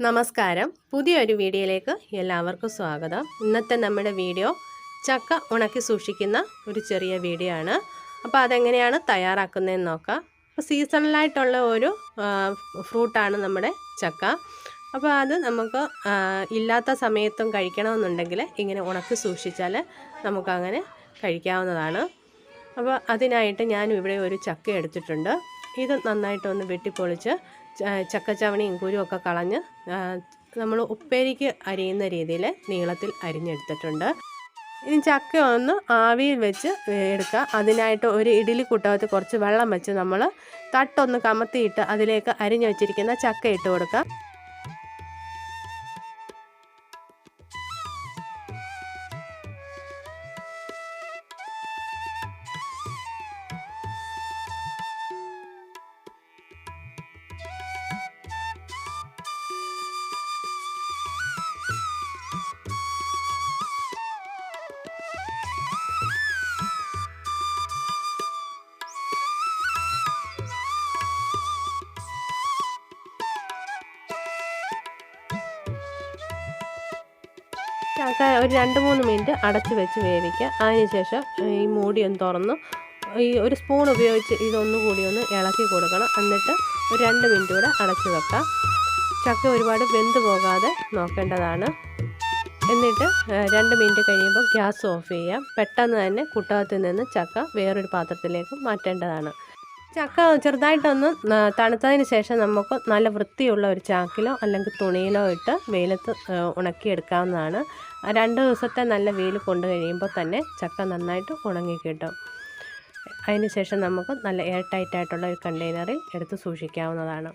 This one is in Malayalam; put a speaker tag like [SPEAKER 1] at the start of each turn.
[SPEAKER 1] നമസ്കാരം. പുതിയൊരു വീഡിയോയിലേക്ക് എല്ലാവർക്കും സ്വാഗതം. ഇന്നത്തെ നമ്മുടെ വീഡിയോ ചക്ക ഉണക്കി സൂക്ഷിക്കുന്ന ഒരു ചെറിയ വീഡിയോ ആണ്. അപ്പോൾ അതെങ്ങനെയാണ് തയ്യാറാക്കുന്നതെന്ന് നോക്കാം. അപ്പോൾ സീസണലായിട്ടുള്ള ഒരു ഫ്രൂട്ടാണ് നമ്മുടെ ചക്ക. അപ്പോൾ അത് നമുക്ക് ഇല്ലാത്ത സമയത്തും കഴിക്കണമെന്നുണ്ടെങ്കിൽ ഇങ്ങനെ ഉണക്കി സൂക്ഷിച്ചാൽ നമുക്കങ്ങനെ കഴിക്കാവുന്നതാണ്. അപ്പോൾ അതിനായിട്ട് ഞാൻ ഇവിടെ ഒരു ചക്ക എടുത്തിട്ടുണ്ട്. ഇത് നന്നായിട്ടൊന്ന് വെട്ടിപ്പൊളിച്ച് ചക്കച്ചവണിയും കുരുമൊക്കെ കളഞ്ഞ് നമ്മൾ ഉപ്പേരിക്ക് അരിയുന്ന രീതിയിൽ നീളത്തിൽ അരിഞ്ഞെടുത്തിട്ടുണ്ട്. ഇനി ചക്ക ഒന്ന് ആവിയിൽ വെച്ച് എടുക്കുക. അതിനായിട്ട് ഒരു ഇഡലി കുട്ടകത്ത് കുറച്ച് വെള്ളം വെച്ച് നമ്മൾ തട്ടൊന്ന് കമത്തിയിട്ട് അതിലേക്ക് അരിഞ്ഞു വെച്ചിരിക്കുന്ന ചക്ക ഇട്ട് കൊടുക്കുക. ചക്ക ഒരു രണ്ട് മൂന്ന് മിനിറ്റ് അടച്ച് വെച്ച് വേവിക്കുക. അതിനുശേഷം ഈ മൂടി ഒന്ന് തുറന്ന് ഈ ഒരു സ്പൂൺ ഉപയോഗിച്ച് ഇതൊന്നുകൂടി ഒന്ന് ഇളക്കി കൊടുക്കണം. എന്നിട്ട് ഒരു രണ്ട് മിനിറ്റ് കൂടെ അടച്ച് വെക്കാം. ചക്ക ഒരുപാട് വെന്ത് പോകാതെ നോക്കേണ്ടതാണ്. എന്നിട്ട് രണ്ട് മിനിറ്റ് കഴിയുമ്പോൾ ഗ്യാസ് ഓഫ് ചെയ്യാം. പെട്ടെന്ന് തന്നെ കുട്ടകത്തിൽ നിന്ന് ചക്ക വേറൊരു പാത്രത്തിലേക്ക് മാറ്റേണ്ടതാണ്. ചക്ക ചെറുതായിട്ടൊന്ന് തണുത്തതിന് ശേഷം നമുക്ക് നല്ല വൃത്തിയുള്ള ഒരു ചാക്കിലോ അല്ലെങ്കിൽ തുണിയിലോ ഇട്ട് വെയിലത്ത് ഉണക്കിയെടുക്കാവുന്നതാണ്. രണ്ട് ദിവസത്തെ നല്ല വെയിൽ കൊണ്ടു കഴിയുമ്പോൾ തന്നെ ചക്ക നന്നായിട്ട് ഉണങ്ങി കിട്ടും. അതിന് ശേഷം നമുക്ക് നല്ല എയർ ടൈറ്റായിട്ടുള്ള ഒരു കണ്ടെയ്നറിൽ എടുത്ത് സൂക്ഷിക്കാവുന്നതാണ്.